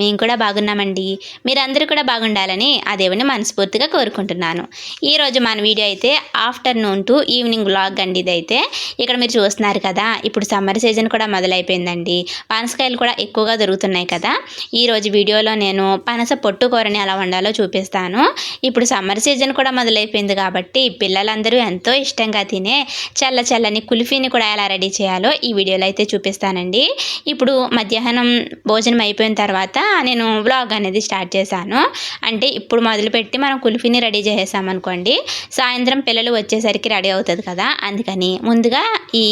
మేము కూడా బాగున్నామండి. మీరందరూ కూడా బాగుండాలని ఆ దేవుని మనస్ఫూర్తిగా కోరుకుంటున్నాను. ఈరోజు మన వీడియో అయితే ఆఫ్టర్నూన్ టు ఈవినింగ్ వ్లాగ్ అండి ఇదైతే. ఇక్కడ మీరు చూస్తున్నారు కదా ఇప్పుడు సమ్మర్ సీజన్ కూడా మొదలైపోయిందండి. పనసకాయలు కూడా ఎక్కువగా దొరుకుతున్నాయి కదా. ఈరోజు వీడియోలో నేను పనస పొట్టు కూరని ఎలా వండాలో చూపిస్తాను. ఇప్పుడు సమ్మర్ సీజన్ కూడా మొదలైపోయింది కాబట్టి పిల్లలందరూ ఎంతో ఇష్టంగా తినే చల్ల చల్లని కుల్ఫీని కూడా ఎలా రెడీ చేయాలో ఈ వీడియోలో అయితే చూపిస్తానండి. ఇప్పుడు మధ్యాహ్నం భోజనం అయిపోయిన తర్వాత నేను వ్లాగ్ అనేది స్టార్ట్ చేశాను. అంటే ఇప్పుడు మొదలుపెట్టి మనం కుల్ఫీని రెడీ చేసేసామనుకోండి సాయంత్రం పిల్లలు వచ్చేసరికి రెడీ అవుతుంది కదా అందుకని ముందుగా ఈ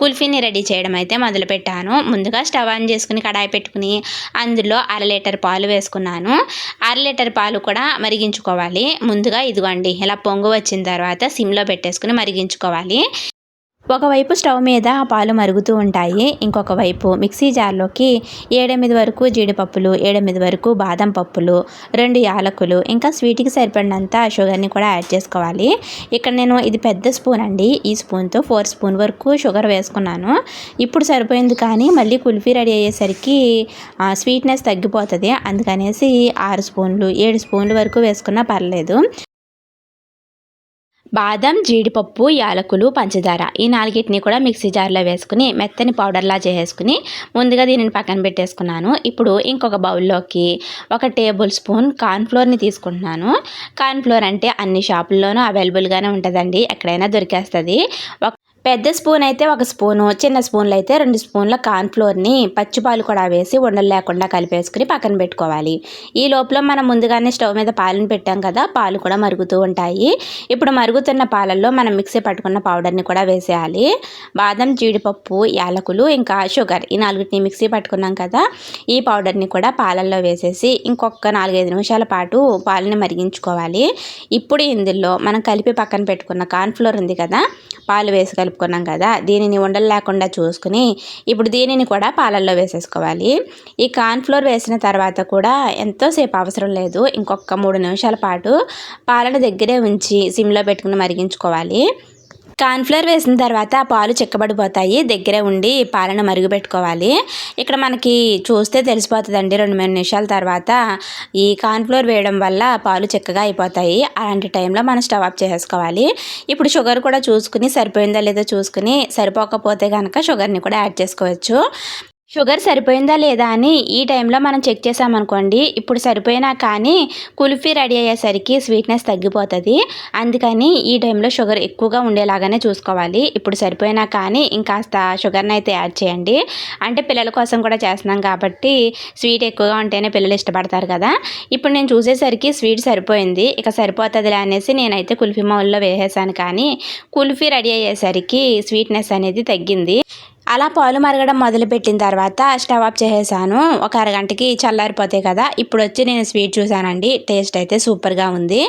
కుల్ఫీని రెడీ చేయడం అయితే మొదలుపెట్టాను. ముందుగా స్టవ్ ఆన్ చేసుకుని కడాయి పెట్టుకుని అందులో అర లీటర్ పాలు వేసుకున్నాను. అర లీటర్ పాలు కూడా మరిగించుకోవాలి. ముందుగా ఇదిగోండి ఇలా పొంగు వచ్చిన తర్వాత సిమ్లో పెట్టేసుకుని మరిగించుకోవాలి. ఒకవైపు స్టవ్ మీద పాలు మరుగుతూ ఉంటాయి ఇంకొక వైపు మిక్సీ జార్లోకి ఏడెనిమిది వరకు జీడిపప్పులు ఏడెనిమిది వరకు బాదం పప్పులు రెండు యాలకులు ఇంకా స్వీట్కి సరిపడినంత షుగర్ని కూడా యాడ్ చేసుకోవాలి. ఇక్కడ నేను ఇది పెద్ద స్పూన్ అండి. ఈ స్పూన్తో ఫోర్ స్పూన్ వరకు షుగర్ వేసుకున్నాను. ఇప్పుడు సరిపోయింది కానీ మళ్ళీ కుల్ఫీ రెడీ అయ్యేసరికి స్వీట్నెస్ తగ్గిపోతుంది. అందుకనేసి ఆరు స్పూన్లు ఏడు స్పూన్ల వరకు వేసుకున్నా పర్లేదు. బాదం జీడిపప్పు యాలకులు పంచదార ఈ నాలుగిటిని కూడా మిక్సీ జార్లో వేసుకుని మెత్తని పౌడర్లా చేసేసుకుని ముందుగా దీనిని పక్కన పెట్టేసుకున్నాను. ఇప్పుడు ఇంకొక బౌల్లోకి ఒక టేబుల్ స్పూన్ కార్న్ఫ్లోర్ని తీసుకుంటున్నాను. కార్న్ఫ్లోర్ అంటే అన్ని షాపుల్లోనూ అవైలబుల్గానే ఉంటుందండి. ఎక్కడైనా దొరికేస్తుంది. ఒక పెద్ద స్పూన్ అయితే ఒక స్పూను చిన్న స్పూన్లు అయితే రెండు స్పూన్ల కార్న్ఫ్లోర్ని పచ్చిపాలు కూడా వేసి ఉండలు లేకుండా కలిపేసుకుని పక్కన పెట్టుకోవాలి. ఈ లోపల మనం ముందుగానే స్టవ్ మీద పాలను పెట్టాం కదా పాలు కూడా మరుగుతూ ఉంటాయి. ఇప్పుడు మరుగుతున్న పాలల్లో మనం మిక్సీ పట్టుకున్న పౌడర్ని కూడా వేసేయాలి. బాదం జీడిపప్పు యాలకులు ఇంకా షుగర్ ఈ నాలుగుటిని మిక్సీ పట్టుకున్నాం కదా ఈ పౌడర్ని కూడా పాలల్లో వేసేసి ఇంకొక నాలుగైదు నిమిషాల పాటు పాలని మరిగించుకోవాలి. ఇప్పుడు ఇందులో మనం కలిపి పక్కన పెట్టుకున్న కార్న్ఫ్లోర్ ఉంది కదా పాలు వేసి కలుపుకున్నాం కదా దీనిని ఉండలు లేకుండా చూసుకుని ఇప్పుడు దీనిని కూడా పాలల్లో వేసేసుకోవాలి. ఈ కార్న్ఫ్లోర్ వేసిన తర్వాత కూడా ఎంతోసేపు అవసరం లేదు ఇంకొక మూడు నిమిషాల పాటు పాలను దగ్గరే ఉంచి సిమ్లో పెట్టుకుని మరిగించుకోవాలి. కార్న్ఫ్లవర్ వేసిన తర్వాత పాలు చిక్కబడిపోతాయి. దగ్గరే ఉండి పాలను మరుగుపెట్టుకోవాలి. ఇక్కడ మనకి చూస్తే తెలిసిపోతుందండి రెండు మూడు నిమిషాల తర్వాత ఈ కార్న్ఫ్లవర్ వేయడం వల్ల పాలు చిక్కగా అయిపోతాయి. అలాంటి టైంలో మనం స్టవ్ ఆఫ్ చేసుకోవాలి. ఇప్పుడు షుగర్ కూడా చూసుకుని సరిపోయిందా లేదో చూసుకుని సరిపోకపోతే కనుక షుగర్ని కూడా యాడ్ చేసుకోవచ్చు. షుగర్ సరిపోయిందా లేదా అని ఈ టైంలో మనం చెక్ చేసామనుకోండి ఇప్పుడు సరిపోయినా కానీ కుల్ఫీ రెడీ అయ్యేసరికి స్వీట్నెస్ తగ్గిపోతుంది. అందుకని ఈ టైంలో షుగర్ ఎక్కువగా ఉండేలాగానే చూసుకోవాలి. ఇప్పుడు సరిపోయినా కానీ ఇంకాస్త షుగర్ని అయితే యాడ్ చేయండి. అంటే పిల్లల కోసం కూడా చేస్తున్నాం కాబట్టి స్వీట్ ఎక్కువగా ఉంటేనే పిల్లలు ఇష్టపడతారు కదా. ఇప్పుడు నేను చూసేసరికి స్వీట్ సరిపోయింది. ఇక సరిపోతుందిలే అనేసి నేనైతే కుల్ఫీ మౌల్లో వేసేసాను. కానీ కుల్ఫీ రెడీ అయ్యేసరికి స్వీట్నెస్ అనేది తగ్గింది. అలా పాలు మరగడం మొదలుపెట్టిన తర్వాత స్టవ్ ఆఫ్ చేసేసాను. ఒక అరగంటకి చల్లారిపోతాయి కదా. ఇప్పుడు వచ్చి నేను స్వీట్ చూసానండి. టేస్ట్ అయితే సూపర్గా ఉంది.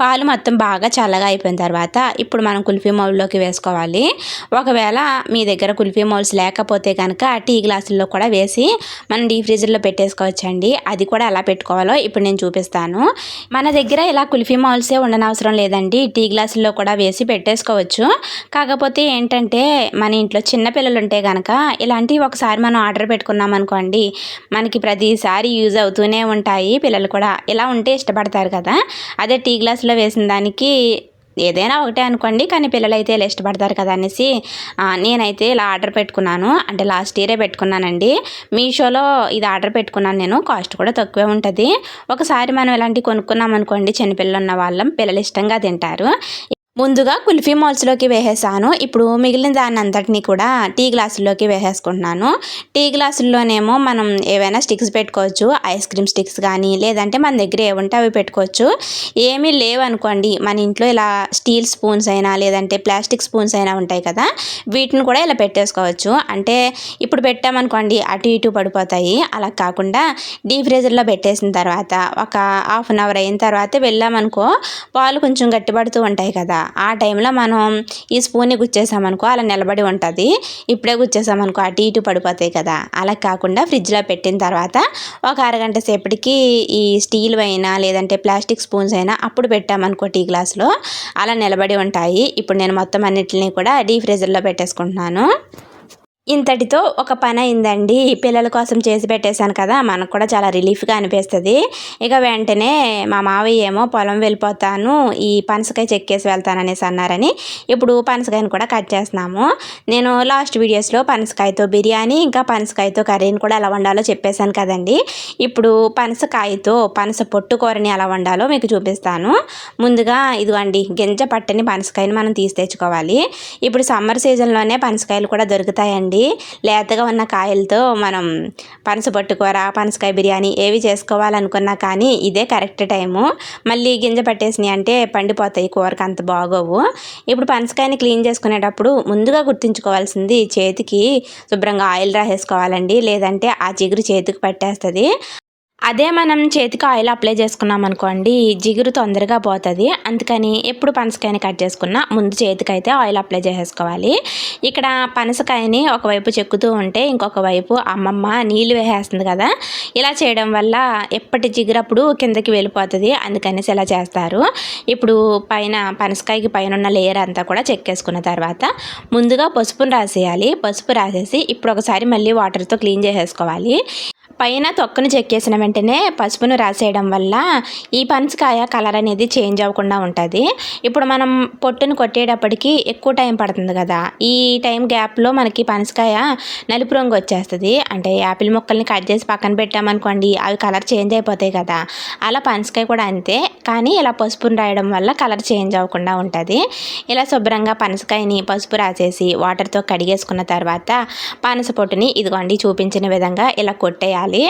పాలు మొత్తం బాగా చల్లగా అయిపోయిన తర్వాత ఇప్పుడు మనం కుల్ఫీ మౌల్లోకి వేసుకోవాలి. ఒకవేళ మీ దగ్గర కుల్ఫీ మౌల్స్ లేకపోతే కనుక టీ గ్లాసుల్లో కూడా వేసి మనం డీ ఫ్రీజర్లో పెట్టేసుకోవచ్చండి. అది కూడా ఎలా పెట్టుకోవాలో ఇప్పుడు నేను చూపిస్తాను. మన దగ్గర ఇలా కుల్ఫీ మౌల్సే ఉండనవసరం లేదండి. టీ గ్లాసుల్లో కూడా వేసి పెట్టేసుకోవచ్చు. కాకపోతే ఏంటంటే మన ఇంట్లో చిన్నపిల్లలు ఉంటే ఉంటే కనుక ఇలాంటివి ఒకసారి మనం ఆర్డర్ పెట్టుకున్నాం అనుకోండి మనకి ప్రతిసారి యూజ్ అవుతూనే ఉంటాయి. పిల్లలు కూడా ఇలా ఉంటే ఇష్టపడతారు కదా. అదే టీ గ్లాస్లో వేసిన దానికి ఏదైనా ఒకటే అనుకోండి కానీ పిల్లలు అయితే ఇలా ఇష్టపడతారు కదా అనేసి నేనైతే ఇలా ఆర్డర్ పెట్టుకున్నాను. అంటే లాస్ట్ ఇయరే పెట్టుకున్నానండి. మీషోలో ఇది ఆర్డర్ పెట్టుకున్నాను నేను. కాస్ట్ కూడా తక్కువే ఉంటుంది. ఒకసారి మనం ఇలాంటివి కొనుక్కున్నాం అనుకోండి చిన్నపిల్లలు ఉన్న వాళ్ళం పిల్లలు ఇష్టంగా తింటారు. ముందుగా కుల్ఫీ మాల్స్లోకి వేసేసాను. ఇప్పుడు మిగిలిన దాన్ని అంతటినీ కూడా టీ గ్లాసుల్లోకి వేసేసుకుంటున్నాను. టీ గ్లాసుల్లోనేమో మనం ఏవైనా స్టిక్స్ పెట్టుకోవచ్చు. ఐస్ క్రీమ్ స్టిక్స్ కానీ లేదంటే మన దగ్గర ఏముంటే అవి పెట్టుకోవచ్చు. ఏమీ లేవు అనుకోండి మన ఇంట్లో ఇలా స్టీల్ స్పూన్స్ అయినా లేదంటే ప్లాస్టిక్ స్పూన్స్ అయినా ఉంటాయి కదా వీటిని కూడా ఇలా పెట్టేసుకోవచ్చు. అంటే ఇప్పుడు పెట్టామనుకోండి అటు ఇటు పడిపోతాయి. అలా కాకుండా డీ ఫ్రీజర్లో పెట్టేసిన తర్వాత ఒక హాఫ్ అన్ అవర్ అయిన తర్వాత వెళ్ళామనుకో పాలు కొంచెం గట్టిపడుతూ ఉంటాయి కదా ఆ టైంలో మనం ఈ స్పూన్ని గుచ్చేసామనుకో అలా నిలబడి ఉంటుంది. ఇప్పుడే గుచ్చేసామనుకో అటు ఇటు పడిపోతాయి కదా. అలా కాకుండా ఫ్రిడ్జ్లో పెట్టిన తర్వాత ఒక అరగంట సేపటికి ఈ స్టీల్ అయినా లేదంటే ప్లాస్టిక్ స్పూన్స్ అయినా అప్పుడు పెట్టామనుకో టీ గ్లాస్లో అలా నిలబడి ఉంటాయి. ఇప్పుడు నేను మొత్తం అన్నిటిని కూడా డీ ఫ్రీజర్లో పెట్టేసుకుంటున్నాను. ఇంతటితో ఒక పని అయిందండి. పిల్లల కోసం చేసి పెట్టేశాను కదా మనకు కూడా చాలా రిలీఫ్గా అనిపిస్తుంది. ఇక వెంటనే మా మావయ్య ఏమో పొలం వెళ్ళిపోతాను ఈ పనసకాయ చెక్కేసి వెళ్తాను అనేసి అన్నారని ఇప్పుడు పనసకాయని కూడా కట్ చేస్తున్నాము. నేను లాస్ట్ వీడియోస్లో పనసకాయతో బిర్యానీ ఇంకా పనసకాయతో కర్రీని కూడా ఎలా వండాలో చెప్పేశాను కదండి. ఇప్పుడు పనసకాయతో పనస పొట్టు కూరని ఎలా వండాలో మీకు చూపిస్తాను. ముందుగా ఇదిగోండి గింజ పట్టని పనసకాయని మనం తీసి తెచ్చుకోవాలి. ఇప్పుడు సమ్మర్ సీజన్లోనే పనసకాయలు కూడా దొరుకుతాయండి. లేతగా ఉన్న కాయలతో మనం పనస పట్టుకూర పనసకాయ బిర్యానీ ఏవి చేసుకోవాలనుకున్నా కానీ ఇదే కరెక్ట్ టైము. మళ్ళీ గింజ పట్టేసినాయి అంటే పండిపోతాయి కూరకు అంత బాగోవు. ఇప్పుడు పనసకాయని క్లీన్ చేసుకునేటప్పుడు ముందుగా గుర్తుంచుకోవాల్సింది చేతికి శుభ్రంగా ఆయిల్ రాసేసుకోవాలండి. లేదంటే ఆ చిగురు చేతికి పట్టేస్తుంది. అదే మనం చేతికి ఆయిల్ అప్లై చేసుకున్నాం అనుకోండి జిగురు తొందరగా పోతుంది. అందుకని ఎప్పుడు పనసకాయని కట్ చేసుకున్నా ముందు చేతికి అయితే ఆయిల్ అప్లై చేసేసుకోవాలి. ఇక్కడ పనసకాయని ఒకవైపు చెక్కుతూ ఉంటే ఇంకొక వైపు అమ్మమ్మ నీళ్ళు వేసేస్తుంది కదా. ఇలా చేయడం వల్ల ఎప్పటి జిగురప్పుడు కిందకి వెళ్ళిపోతుంది. అందుకనేసి ఇలా చేస్తారు. ఇప్పుడు పైన పనసకాయకి పైన ఉన్న లేయర్ అంతా కూడా చెక్కేసుకున్న తర్వాత ముందుగా పసుపును రాసేయాలి. పసుపు రాసేసి ఇప్పుడు ఒకసారి మళ్ళీ వాటర్తో క్లీన్ చేసేసుకోవాలి. పైన తొక్కను చెక్కేసిన వెంటనే పసుపును రాసేయడం వల్ల ఈ పనసకాయ కలర్ అనేది చేంజ్ అవ్వకుండా ఉంటుంది. ఇప్పుడు మనం పొట్టును కొట్టేటప్పటికి ఎక్కువ టైం పడుతుంది కదా ఈ టైం గ్యాప్లో మనకి పనసకాయ నలుపు రంగు వచ్చేస్తుంది. అంటే యాపిల్ ముక్కల్ని కట్ చేసి పక్కన పెట్టామనుకోండి అవి కలర్ చేంజ్ అయిపోతాయి కదా. అలా పనసకాయ కూడా అంతే కానీ ఇలా పసుపును రాయడం వల్ల కలర్ చేంజ్ అవ్వకుండా ఉంటుంది. ఇలా శుభ్రంగా పనసకాయని పసుపు రాసేసి వాటర్తో కడిగేసుకున్న తర్వాత పనస పొట్టుని ఇదిగోండి చూపించిన విధంగా ఇలా కొట్టేయాలి. కొట్టాలి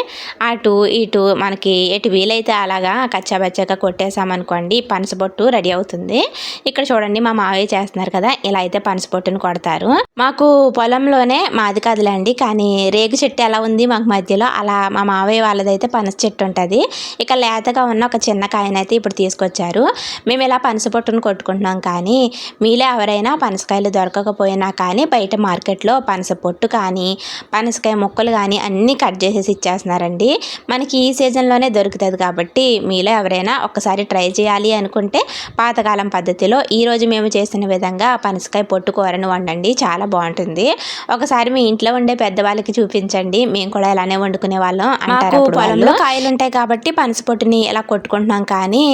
అటు ఇటు మనకి ఎటు వీలైతే అలాగా కచ్చాబచ్చాగా కొట్టేసామనుకోండి పనసబొట్టు రెడీ అవుతుంది. ఇక్కడ చూడండి మా మావయ్య చేస్తున్నారు కదా ఇలా అయితే పనసబొట్టును కొడతారు. మాకు పొలంలోనే మాది కదలండి కానీ రేగు చెట్టు ఎలా ఉంది మాకు మధ్యలో అలా మా మావయ్య వాళ్ళదైతే పనస చెట్టు ఉంటుంది. ఇక లేతగా ఉన్న ఒక చిన్న కాయనైతే ఇప్పుడు తీసుకొచ్చారు. మేము ఇలా పనసపొట్టును కొట్టుకుంటున్నాం కానీ మీలో ఎవరైనా పనసకాయలు దొరకకపోయినా కానీ బయట మార్కెట్లో పనస పొట్టు కానీ పనసకాయ ముక్కలు కానీ అన్నీ కట్ చేసేసి ఇచ్చారు. ఇచ్చేస్తున్నారండి మనకి ఈ సీజన్లోనే దొరుకుతుంది కాబట్టి మీలో ఎవరైనా ఒక్కసారి ట్రై చేయాలి అనుకుంటే పాతకాలం పద్ధతిలో ఈరోజు మేము చేసిన విధంగా పనసకాయ పొట్టు కూరను వండండి. చాలా బాగుంటుంది. ఒకసారి మీ ఇంట్లో ఉండే పెద్దవాళ్ళకి చూపించండి. మేము కూడా ఇలానే వండుకునే వాళ్ళం అంటారు పొలంలో కాయలు ఉంటాయి కాబట్టి పనస పొట్టుని ఇలా కొట్టుకుంటున్నాం కానీ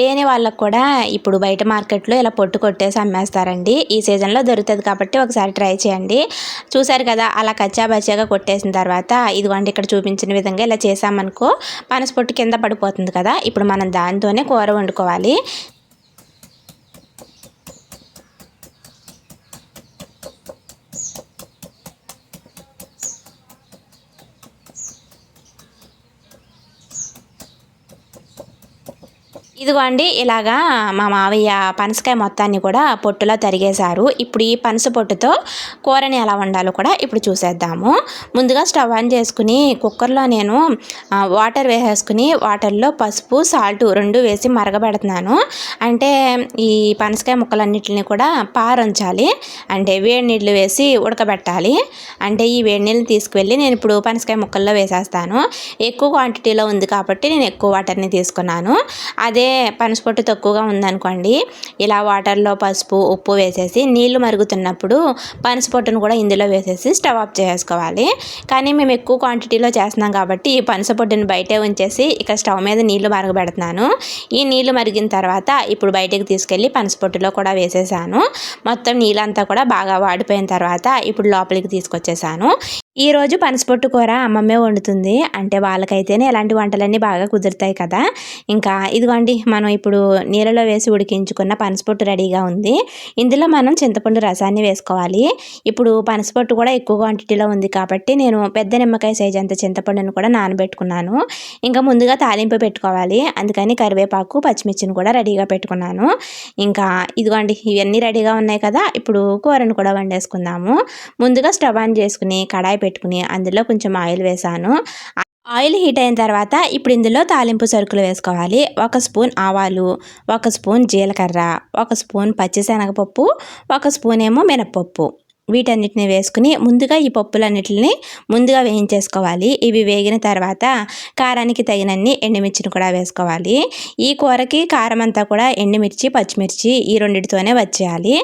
లేని వాళ్ళకు కూడా ఇప్పుడు బయట మార్కెట్లో ఇలా పొట్టు కొట్టేసి అమ్మేస్తారండి. ఈ సీజన్లో దొరుకుతుంది కాబట్టి ఒకసారి ట్రై చేయండి. చూసారు కదా అలా కచ్చా బచ్చాగా కొట్టేసిన తర్వాత ఇదిగోండి ఇక్కడ చూపించిన విధంగా ఇలా చేసామనుకో పనస పొట్టు కింద పడిపోతుంది కదా. ఇప్పుడు మనం దానితోనే కూర వండుకోవాలి. ఇదిగో అండి ఇలాగా మా మావయ్య పనసకాయ మొత్తాన్ని కూడా పొట్టులో తరిగేశారు. ఇప్పుడు ఈ పనస పొట్టుతో కూరని ఎలా వండాలో కూడా ఇప్పుడు చూసేద్దాము. ముందుగా స్టవ్ ఆన్ చేసుకుని కుక్కర్లో నేను వాటర్ వేసేసుకుని వాటర్లో పసుపు సాల్ట్ రెండు వేసి మరగబెడుతున్నాను. అంటే ఈ పనసకాయ ముక్కలన్నిటిని కూడా పారంచాలి. అంటే వేడి నీళ్ళు వేసి ఉడకబెట్టాలి. అంటే ఈ వేడి నీళ్ళని తీసుకువెళ్ళి నేను ఇప్పుడు పనసకాయ ముక్కల్లో వేసేస్తాను. ఎక్కువ క్వాంటిటీలో ఉంది కాబట్టి నేను ఎక్కువ వాటర్ని తీసుకున్నాను. అదే పనసపొట్టు తక్కువగా ఉందనుకోండి ఇలా వాటర్లో పసుపు ఉప్పు వేసేసి నీళ్ళు మరుగుతున్నప్పుడు పనసపొట్టును కూడా ఇందులో వేసేసి స్టవ్ ఆఫ్ చేసుకోవాలి. కానీ మేము ఎక్కువ క్వాంటిటీలో చేస్తున్నాం కాబట్టి ఈ పనసపొట్టును బయటే ఉంచేసి ఇక స్టవ్ మీద నీళ్ళు మరగబెడుతున్నాను. ఈ నీళ్ళు మరిగిన తర్వాత ఇప్పుడు బయటకు తీసుకెళ్ళి పనసపొట్టులో కూడా వేసేసాను. మొత్తం నీళ్ళంతా కూడా బాగా వాడిపోయిన తర్వాత ఇప్పుడు లోపలికి తీసుకొచ్చేసాను. ఈరోజు పనసపొట్టు కూర అమ్మమ్మే వండుతుంది. అంటే వాళ్ళకైతేనే ఇలాంటి వంటలన్నీ బాగా కుదురుతాయి కదా. ఇంకా ఇదిగోండి మనం ఇప్పుడు నీళ్ళలో వేసి ఉడికించుకున్న పనసపొట్టు రెడీగా ఉంది. ఇందులో మనం చింతపండు రసాన్ని వేసుకోవాలి. ఇప్పుడు పనసపొట్టు కూడా ఎక్కువ క్వాంటిటీలో ఉంది కాబట్టి నేను పెద్ద నిమ్మకాయ సైజ్ అంత చింతపండును కూడా నానబెట్టుకున్నాను. ఇంకా ముందుగా తాలింపు పెట్టుకోవాలి. అందుకని కరివేపాకు పచ్చిమిర్చిని కూడా రెడీగా పెట్టుకున్నాను. ఇంకా ఇదిగోండి ఇవన్నీ రెడీగా ఉన్నాయి కదా ఇప్పుడు కూరను కూడా వండేసుకుందాము. ముందుగా స్టవ్ ఆన్ చేసుకుని కడాయి పెట్టుకుని అందులో కొంచెం ఆయిల్ వేసాను. ఆయిల్ హీట్ అయిన తర్వాత ఇప్పుడు ఇందులో తాలింపు సరుకులు వేసుకోవాలి. ఒక స్పూన్ ఆవాలు ఒక స్పూన్ జీలకర్ర ఒక స్పూన్ పచ్చిశనగపప్పు ఒక స్పూన్ ఏమో మినప్పప్పు. వీటన్నిటిని వేసుకుని ముందుగా ఈ పప్పులన్నిటిని ముందుగా వేయించేసుకోవాలి. ఇవి వేగిన తర్వాత కారానికి తగినన్ని ఎండుమిర్చిని కూడా వేసుకోవాలి. ఈ కూరకి కారం అంతా కూడా ఎండుమిర్చి పచ్చిమిర్చి ఈ రెండింటితోనే వచ్చేయాలి.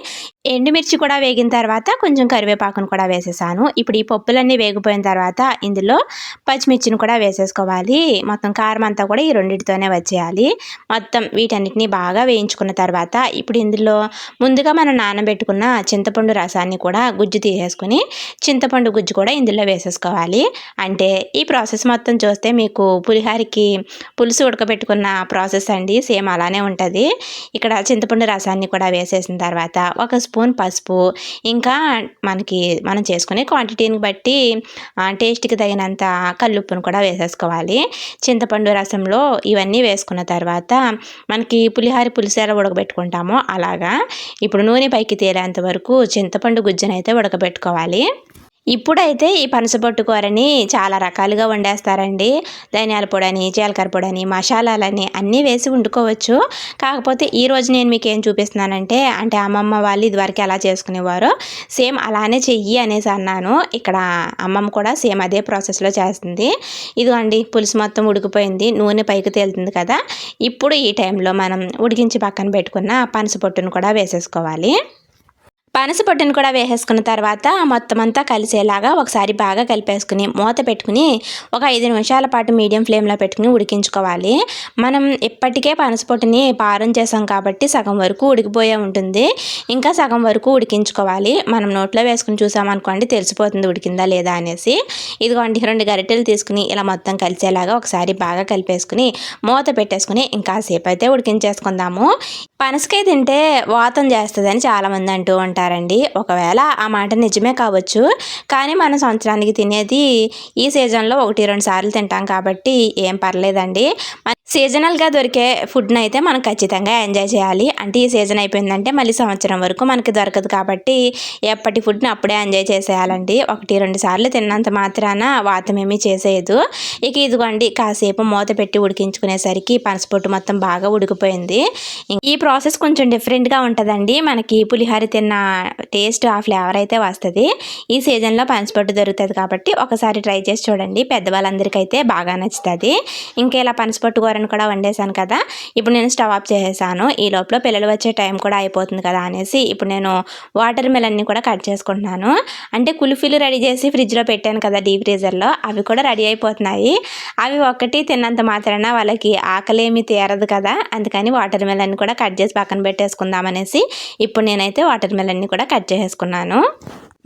ఎండుమిర్చి కూడా వేగిన తర్వాత కొంచెం కరివేపాకును కూడా వేసేసాను. ఇప్పుడు ఈ పప్పులన్నీ వేగిపోయిన తర్వాత ఇందులో పచ్చిమిర్చిని కూడా వేసేసుకోవాలి. మొత్తం కారం అంతా కూడా ఈ రెండింటితోనే వచ్చేయాలి. మొత్తం వీటన్నిటిని బాగా వేయించుకున్న తర్వాత ఇప్పుడు ఇందులో ముందుగా మనం నానబెట్టుకున్న చింతపండు రసాన్ని కూడా గుజ్జు తీసేసుకుని చింతపండు గుజ్జు కూడా ఇందులో వేసేసుకోవాలి. అంటే ఈ ప్రాసెస్ మొత్తం చూస్తే మీకు పులిహారికి పులుసు ఉడకబెట్టుకున్న ప్రాసెస్ అండి. సేమ్ అలానే ఉంటుంది. ఇక్కడ చింతపండు రసాన్ని కూడా వేసేసిన తర్వాత ఒక స్పూన్ పసుపు ఇంకా మనకి మనం చేసుకునే క్వాంటిటీని బట్టి టేస్ట్కి తగినంత కల్లుప్పును కూడా వేసేసుకోవాలి. చింతపండు రసంలో ఇవన్నీ వేసుకున్న తర్వాత మనకి పులిహారి పులుసు ఎలా ఉడకబెట్టుకుంటామో అలాగా. ఇప్పుడు నూనె పైకి తేలేంత వరకు చింతపండు గుజ్జునైతే అయితే ఉడకబెట్టుకోవాలి. ఇప్పుడైతే ఈ పనసపొట్టు కూరని చాలా రకాలుగా వండేస్తారండి. ధనియాల పొడని జీలకర్ర పొడని మసాలాలని అన్నీ వేసి వండుకోవచ్చు. కాకపోతే ఈరోజు నేను మీకు ఏం చూపిస్తున్నానంటే అంటే అమ్మమ్మ వాళ్ళు ఇదివరకు ఎలా చేసుకునేవారో సేమ్ అలానే చెయ్యి అనేసి అన్నాను. ఇక్కడ అమ్మమ్మ కూడా సేమ్ అదే ప్రాసెస్లో చేస్తుంది. ఇదిగోండి పులుసు మొత్తం ఉడికిపోయింది. నూనె పైకి తేలుతుంది కదా. ఇప్పుడు ఈ టైంలో మనం ఉడికించి పక్కన పెట్టుకున్న పనసపొట్టును కూడా వేసేసుకోవాలి. పనస పొట్టును కూడా వేసేసుకున్న తర్వాత మొత్తం అంతా కలిసేలాగా ఒకసారి బాగా కలిపేసుకుని మూత పెట్టుకుని ఒక ఐదు నిమిషాల పాటు మీడియం ఫ్లేమ్లో పెట్టుకుని ఉడికించుకోవాలి. మనం ఇప్పటికే పనస పొట్టుని పారం చేసాం కాబట్టి సగం వరకు ఉడికిపోయే ఉంటుంది. ఇంకా సగం వరకు ఉడికించుకోవాలి. మనం నోట్లో వేసుకుని చూసామనుకోండి తెలిసిపోతుంది ఉడికిందా లేదా అనేసి. ఇదిగోండి రెండు గరిటెలు తీసుకుని ఇలా మొత్తం కలిసేలాగా ఒకసారి బాగా కలిపేసుకుని మూత పెట్టేసుకుని ఇంకాసేపు అయితే ఉడికించేసుకుందాము. పనసకాయ తింటే వాతం చేస్తుందని చాలామంది అంటూ ఉంటారండి ఒకవేళ ఆ మాట నిజమే కావచ్చు. కానీ మన సంవత్సరానికి తినేది ఈ సీజన్లో ఒకటి రెండు సార్లు తింటాం కాబట్టి ఏం పర్లేదండి. సీజనల్గా దొరికే ఫుడ్ని అయితే మనం ఖచ్చితంగా ఎంజాయ్ చేయాలి. అంటే ఈ సీజన్ అయిపోయిందంటే మళ్ళీ సంవత్సరం వరకు మనకి దొరకదు కాబట్టి ఎప్పటి ఫుడ్ని అప్పుడే ఎంజాయ్ చేసేయాలండి. ఒకటి రెండు సార్లు తిన్నంత మాత్రాన వాతం ఏమీ చేసేయదు. ఇక ఇదిగోండి కాసేపు మూత పెట్టి ఉడికించుకునేసరికి పనసపొట్టు మొత్తం బాగా ఉడికిపోయింది. ఈ ప్రాసెస్ కొంచెం డిఫరెంట్గా ఉంటుందండి. మనకి పులిహోర తిన్న టేస్ట్ ఆ ఫ్లేవర్ అయితే వస్తుంది. ఈ సీజన్లో పనసపొట్టు దొరుకుతుంది కాబట్టి ఒకసారి ట్రై చేసి చూడండి. పెద్దవాళ్ళందరికీ బాగా నచ్చుతుంది. ఇంకా ఇలా పనసపొట్టు కూర కూరను కూడా వండేసాను కదా. ఇప్పుడు నేను స్టవ్ ఆఫ్ చేసేసాను. ఈ లోపల పిల్లలు వచ్చే టైం కూడా అయిపోతుంది కదా అనేసి ఇప్పుడు నేను వాటర్ మెలన్ని కూడా కట్ చేసుకుంటున్నాను. అంటే కుల్ఫీలు రెడీ చేసి ఫ్రిడ్జ్లో పెట్టాను కదా డీప్ ఫ్రీజర్లో అవి కూడా రెడీ అయిపోతున్నాయి. అవి ఒక్కటి తిన్నంత మాత్రాన వాళ్ళకి ఆకలేమి తీరదు కదా. అందుకని వాటర్ మెలన్ని కూడా కట్ చేసి పక్కన పెట్టేసుకుందాం అనేసి ఇప్పుడు నేనైతే వాటర్ మెలన్ని కూడా కట్ చేసుకున్నాను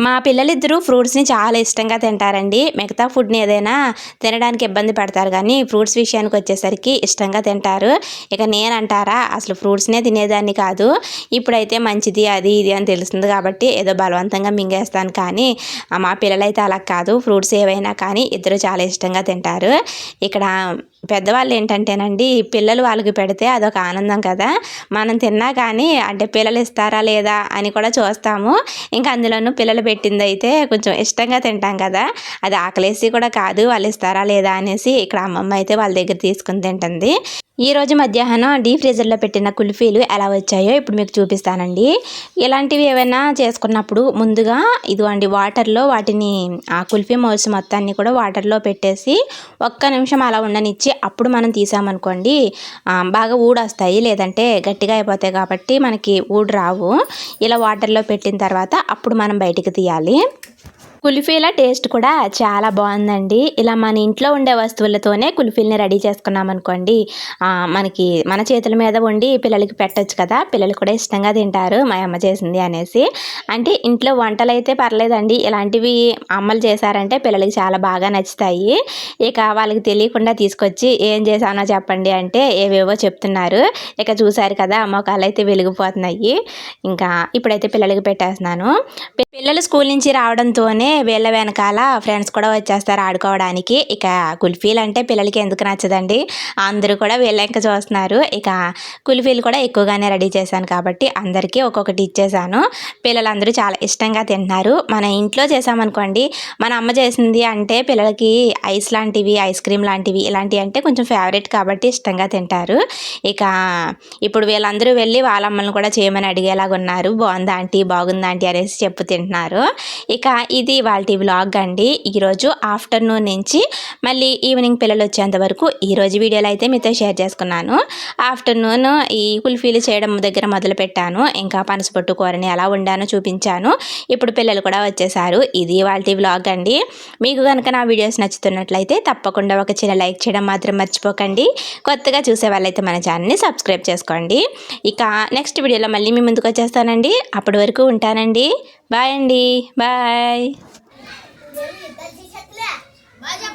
మా పిల్లలిద్దరూ ఫ్రూట్స్ని చాలా ఇష్టంగా తింటారండి. మిగతా ఫుడ్ని ఏదైనా తినడానికి ఇబ్బంది పడతారు కానీ ఫ్రూట్స్ విషయానికి వచ్చేసరికి ఇష్టంగా తింటారు. ఇక నేనంటారా అసలు ఫ్రూట్స్నే తినేదాన్ని కాదు. ఇప్పుడైతే మంచిది అది ఇది అని తెలుస్తుంది కాబట్టి ఏదో బలవంతంగా మింగేస్తాను. కానీ మా పిల్లలైతే అలా కాదు. ఫ్రూట్స్ ఏవైనా కానీ ఇద్దరు చాలా ఇష్టంగా తింటారు. ఇక్కడ పెద్దవాళ్ళు ఏంటంటేనండి పిల్లలు వాళ్ళకి పెడితే అదొక ఆనందం కదా. మనం తిన్నా కానీ అంటే పిల్లలు ఇస్తారా లేదా అని కూడా చూస్తాము. ఇంకా అందులోనూ పిల్లలు పెట్టింది అయితే కొంచెం ఇష్టంగా తింటాం కదా. అది ఆకలేసి కూడా కాదు వాళ్ళు ఇస్తారా లేదా అనేసి ఇక్కడ అమ్మమ్మ అయితే వాళ్ళ దగ్గర తీసుకుని తింటుంది. ఈరోజు మధ్యాహ్నం డీ ఫ్రీజర్లో పెట్టిన కుల్ఫీలు ఎలా వచ్చాయో ఇప్పుడు మీకు చూపిస్తానండి. ఇలాంటివి ఏమైనా చేసుకున్నప్పుడు ముందుగా ఇదిగోండి వాటర్లో వాటిని ఆ కుల్ఫీ మౌల్స్ మొత్తాన్ని కూడా వాటర్లో పెట్టేసి ఒక్క నిమిషం అలా ఉండనిచ్చి అప్పుడు మనం తీసామనుకోండి బాగా ఊడొస్తాయి. లేదంటే గట్టిగా అయిపోతాయి కాబట్టి మనకి ఊడు రావు. ఇలా వాటర్లో పెట్టిన తర్వాత అప్పుడు మనం బయటికి తీయాలి. కుల్ఫీల టేస్ట్ కూడా చాలా బాగుందండి. ఇలా మన ఇంట్లో ఉండే వస్తువులతోనే కుల్ఫీల్ని రెడీ చేసుకున్నాం అనుకోండి మనకి మన చేతుల మీద వండి పిల్లలకి పెట్టచ్చు కదా పిల్లలు కూడా ఇష్టంగా తింటారు మా అమ్మ చేసింది అనేసి. అంటే ఇంట్లో వంటలు అయితే పర్లేదండి. ఇలాంటివి అమ్మలు చేశారంటే పిల్లలకి చాలా బాగా నచ్చుతాయి. ఇక వాళ్ళకి తెలియకుండా తీసుకొచ్చి ఏం చేశానో చెప్పండి అంటే ఏవేవో చెప్తున్నారు. ఇక చూశారు కదా అమ్మకాలు అయితే వెలిగిపోతున్నాయి. ఇంకా ఇప్పుడైతే పిల్లలకి పెట్టేస్తున్నాను. పిల్లలు స్కూల్ నుంచి రావడంతోనే వీళ్ళ వెనకాల ఫ్రెండ్స్ కూడా వచ్చేస్తారు ఆడుకోవడానికి. ఇక కుల్ఫీలు అంటే పిల్లలకి ఎందుకు నచ్చదండి? అందరూ కూడా వీళ్ళ ఇంకా చూస్తున్నారు. ఇక కుల్ఫీలు కూడా ఎక్కువగానే రెడీ చేశాను కాబట్టి అందరికీ ఒక్కొక్కటి ఇచ్చేసాను పిల్లలందరూ చాలా ఇష్టంగా తింటున్నారు. మన ఇంట్లో చేసామనుకోండి మన అమ్మ చేసింది అంటే పిల్లలకి ఐస్ లాంటివి ఐస్ క్రీమ్ లాంటివి ఇలాంటివి అంటే కొంచెం ఫేవరెట్ కాబట్టి ఇష్టంగా తింటారు. ఇక ఇప్పుడు వీళ్ళందరూ వెళ్ళి వాళ్ళ అమ్మల్ని కూడా చేయమని అడిగేలాగా ఉన్నారు. బాగుందా ఆంటీ? బాగుందా ఆంటీ? అనేసి చెప్పు తింటున్నారు. ఇక ఇది వాళ్ళ వ్లాగ్ అండి. ఈరోజు ఆఫ్టర్నూన్ నుంచి మళ్ళీ ఈవినింగ్ పిల్లలు వచ్చేంత వరకు ఈరోజు వీడియోలో అయితే మీతో షేర్ చేసుకున్నాను. ఆఫ్టర్నూన్ ఈ కుల్ఫీలు చేయడం దగ్గర మొదలు పెట్టాను. ఇంకా పనసపొట్టు కూరని ఎలా వండానో చూపించాను. ఇప్పుడు పిల్లలు కూడా వచ్చేసారు. ఇది వాళ్ళ వ్లాగ్ అండి. మీకు కనుక నా వీడియోస్ నచ్చుతున్నట్లయితే తప్పకుండా ఒక చిన్న లైక్ చేయడం మాత్రం మర్చిపోకండి. కొత్తగా చూసే వాళ్ళైతే మన ఛానల్ని సబ్స్క్రైబ్ చేసుకోండి. ఇక నెక్స్ట్ వీడియోలో మళ్ళీ మీ ముందుకు వచ్చేస్తానండి. అప్పటి వరకు ఉంటానండి. బాయ్ అండి. బాయ్ माझ्या